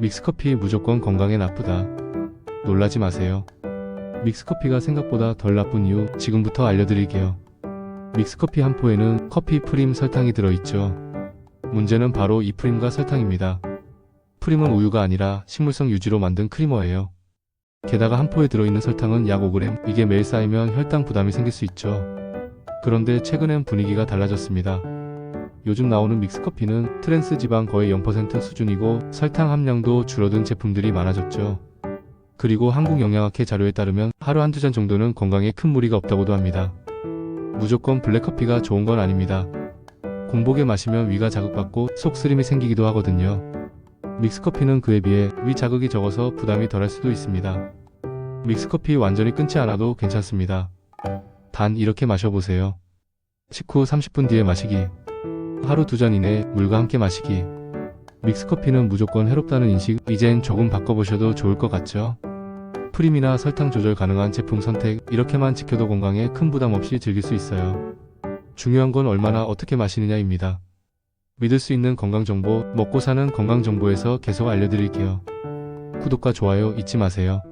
믹스커피 무조건 건강에 나쁘다. 놀라지 마세요. 믹스커피가 생각보다 덜 나쁜 이유 지금부터 알려드릴게요. 믹스커피 한 포에는 커피 프림 설탕이 들어있죠. 문제는 바로 이 프림과 설탕입니다. 프림은 우유가 아니라 식물성 유지로 만든 크리머예요. 게다가 한 포에 들어있는 설탕은 약 5g, 이게 매일 쌓이면 혈당 부담이 생길 수 있죠. 그런데 최근엔 분위기가 달라졌습니다. 요즘 나오는 믹스커피는 트랜스 지방 거의 0% 수준이고 설탕 함량도 줄어든 제품들이 많아졌죠. 그리고 한국영양학회 자료에 따르면 하루 한두 잔 정도는 건강에 큰 무리가 없다고도 합니다. 무조건 블랙커피가 좋은 건 아닙니다. 공복에 마시면 위가 자극받고 속쓰림이 생기기도 하거든요. 믹스커피는 그에 비해 위 자극이 적어서 부담이 덜할 수도 있습니다. 믹스커피 완전히 끊지 않아도 괜찮습니다. 단 이렇게 마셔보세요. 식후 30분 뒤에 마시기. 하루 두 잔 이내 물과 함께 마시기. 믹스커피는 무조건 해롭다는 인식 이젠 조금 바꿔보셔도 좋을 것 같죠? 프림이나 설탕 조절 가능한 제품 선택 이렇게만 지켜도 건강에 큰 부담 없이 즐길 수 있어요. 중요한 건 얼마나 어떻게 마시느냐입니다. 믿을 수 있는 건강 정보, 먹고 사는 건강 정보에서 계속 알려드릴게요. 구독과 좋아요 잊지 마세요.